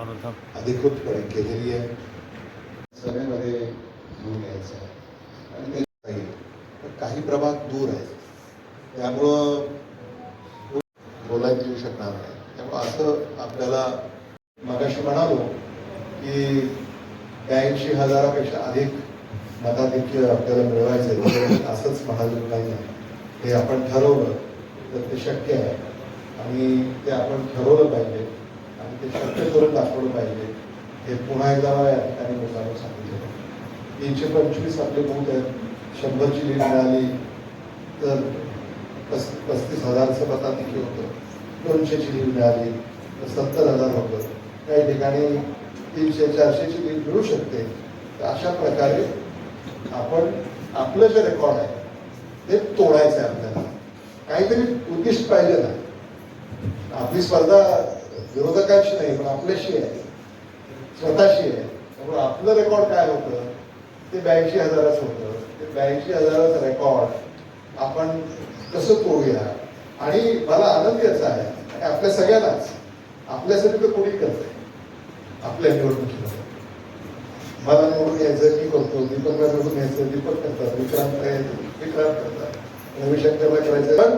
अनुदान अधिकृतपणे केलेली आहे सभेमध्ये घेऊन यायचं आहे आणि ते काही काही प्रभाग दूर आहे त्यामुळं बोलायला येऊ शकणार नाही त्यामुळं असं आपल्याला मगाशी म्हणालो की ब्याऐंशी हजारापेक्षा अधिक मताधिक्य आपल्याला मिळवायचं आहे असंच म्हणालं नाही हे आपण ठरवलं तर ते शक्य आहे आणि ते आपण ठरवलं पाहिजे आणि ते शक्य करून दाखवलं पाहिजे. हे पुन्हा एकदा मला या ठिकाणी लोकांना सांगितलं. तीनशे पंचवीस आपले बूथ आहेत. शंभरची लीड मिळाली. तर पस पस्तीस हजारचं मताधिक्य होतं. दोनशेची लीड मिळाली. तर सत्तर हजार होतं. काही ठिकाणी तीनशे चारशेची लीड मिळू शकते. तर अशा प्रकारे आपण आपलं जे रेकॉर्ड आहे ते तोडायचं आहे आपल्याला. काहीतरी उद्दिष्ट पाहिजे ना. आपली स्पर्धा विरोधकांशी नाही पण आपल्याशी आहे. स्वतःशी आहे. त्यामुळे आपलं रेकॉर्ड काय होतं? ते ब्याऐंशी हजाराचं होतं. ते ब्याऐंशी हजाराचं रेकॉर्ड आपण कसं तोडूया? आणि मला आनंद याचा आहे आणि आपल्या सगळ्यांनाच. आपल्यासाठी तर कोणी करतंय आपल्या निवडणुकीमध्ये. मला निवडून यायचं मी करतो. दीपकला निवडून यायचं दीपक करतात. विक्रांत करायचं विक्रांत करतात. रविशंकरला करायचं. पण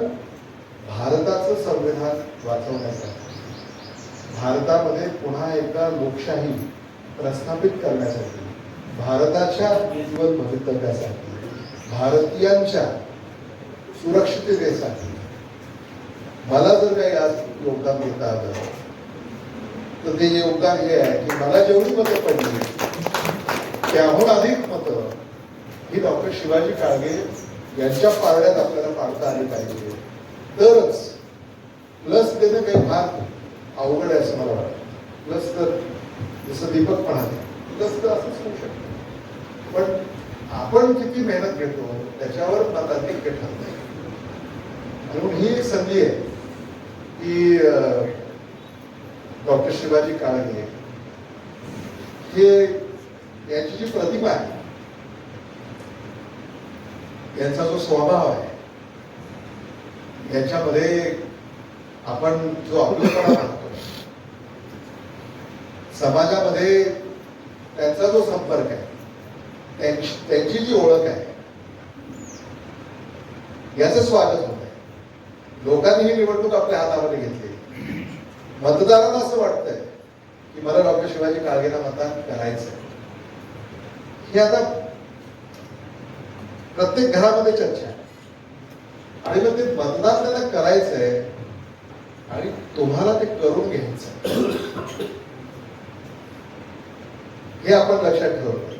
भारताचं संविधान वाचवण्यासाठी भारतामध्ये पुन्हा एकदा लोकशाही प्रस्थापित करण्यासाठी भारताच्या उज्ज्वल भवितव्यासाठी भारतीयांच्या सुरक्षिततेसाठी. मला जर काही आज योगदान देता आलं तर ते योगदान हे आहे की मला जेवढी मतं पडली त्याहून अधिक मतं ही डॉक्टर शिवाजी काळगे यांच्या पारड्यात आपल्याला पाडता आली पाहिजे. तरच प्लस त्याने काही भाग अवघड आहे असं मला वाटतं. प्लस तर जसं दीपक म्हणाले प्लस तर असंच होऊ शकतं. पण आपण किती मेहनत घेतो त्याच्यावर मताधिक्य नाही. म्हणून ही एक संधी आहे की डॉक्टर शिवाजी काळगे हे यांची जी प्रतिमा आहे यांचा जो स्वभाव आहे याच्यामध्ये आपण जो आपलेपणा पाहतो समाजामध्ये त्यांचा जो संपर्क आहे त्यांची जी ओळख आहे याचं स्वागत होत आहे. लोकांनी ही निवडणूक आपल्या हातामध्ये घेतली. मतदारांना असं वाटतंय की मला डॉक्टर शिवाजी काळगेला मतदान करायचं हे आता प्रत्येक घरामध्ये चर्चा आहे. आणि मग ते मतदान त्यांना करायचंय आणि तुम्हाला ते करून घ्यायचं हे आपण लक्षात ठेवलं.